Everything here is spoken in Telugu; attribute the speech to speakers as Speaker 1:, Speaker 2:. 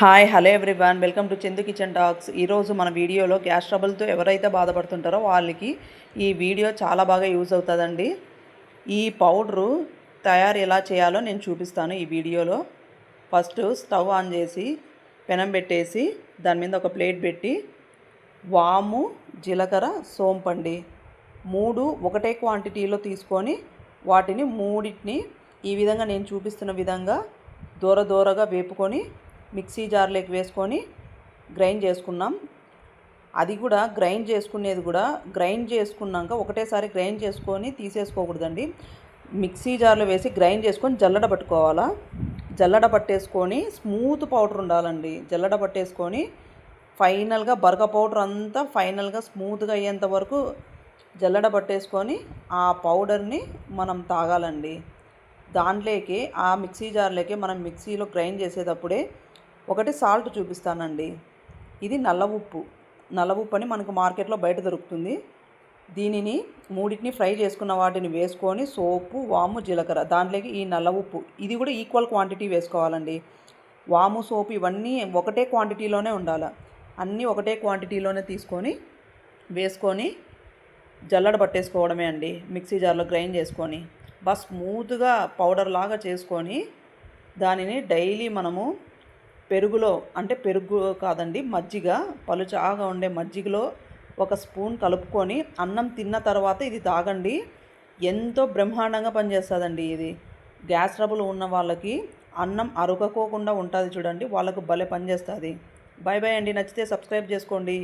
Speaker 1: Hi hello everyone welcome to Chandu kitchen talks ఈరోజు మన వీడియోలో గ్యాస్ ట్రబుల్తో ఎవరైతే బాధపడుతుంటారో వాళ్ళకి ఈ వీడియో చాలా బాగా యూజ్ అవుతుందండి. ఈ పౌడరు తయారు ఎలా చేయాలో నేను చూపిస్తాను ఈ వీడియోలో. ఫస్ట్ స్టవ్ ఆన్ చేసి పెనం పెట్టేసి దాని మీద ఒక ప్లేట్ పెట్టి వాము జీలకర్ర సోంపండి మూడు ఒకటే క్వాంటిటీలో తీసుకొని వాటిని మూడింటిని ఈ విధంగా నేను చూపిస్తున్న విధంగా దూర దూరగా వేపుకొని మిక్సీ జార్లోకి వేసుకొని గ్రైండ్ చేసుకున్నాం. అది కూడా గ్రైండ్ చేసుకునేది కూడా గ్రైండ్ చేసుకున్నాక ఒకటేసారి గ్రైండ్ చేసుకొని తీసేసుకోకూడదండి. మిక్సీ జార్లో వేసి గ్రైండ్ చేసుకొని జల్లడ పట్టుకోవాలా? జల్లడ పట్టేసుకొని స్మూత్ పౌడర్ ఉండాలండి. జల్లడ పట్టేసుకొని ఫైనల్గా బరగ పౌడర్ అంతా ఫైనల్గా స్మూత్గా అయ్యేంత వరకు జల్లడ పట్టేసుకొని ఆ పౌడర్ని మనం తాగాలండి. దాంట్లోకి ఆ మిక్సీ జార్లోకి మనం మిక్సీలో గ్రైండ్ చేసేటప్పుడే ఒకటి సాల్ట్ చూపిస్తానండి. ఇది నల్ల ఉప్పు. నల్ల ఉప్పు అని మనకు మార్కెట్లో బయట దొరుకుతుంది. దీనిని మూడింటిని ఫ్రై చేసుకున్న వాటిని వేసుకొని సోపు వాము జీలకర్ర దాంట్లోకి ఈ నల్ల ఉప్పు. ఇది కూడా ఈక్వల్ క్వాంటిటీ వేసుకోవాలండి. వాము సోపు ఇవన్నీ ఒకటే క్వాంటిటీలోనే ఉండాలి. అన్నీ ఒకటే క్వాంటిటీలోనే తీసుకొని వేసుకొని జల్లడ పట్టేసుకోవడమే అండి. మిక్సీ జార్లో గ్రైండ్ చేసుకొని బాగా స్మూత్గా పౌడర్ లాగా చేసుకొని దానిని డైలీ మనము పెరుగులో అంటే పెరుగు కాదండి మజ్జిగ పలుచాగా ఉండే మజ్జిగలో ఒక స్పూన్ కలుపుకొని అన్నం తిన్న తర్వాత ఇది తాగండి. ఎంతో బ్రహ్మాండంగా పనిచేస్తుందండి ఇది. గ్యాస్ ట్రబుల్ ఉన్న వాళ్ళకి అన్నం అరుగకోకుండా ఉంటుంది చూడండి వాళ్ళకు భలే పనిచేస్తుంది. బాయ్ బాయ్ అండి నచ్చితే సబ్స్క్రైబ్ చేసుకోండి.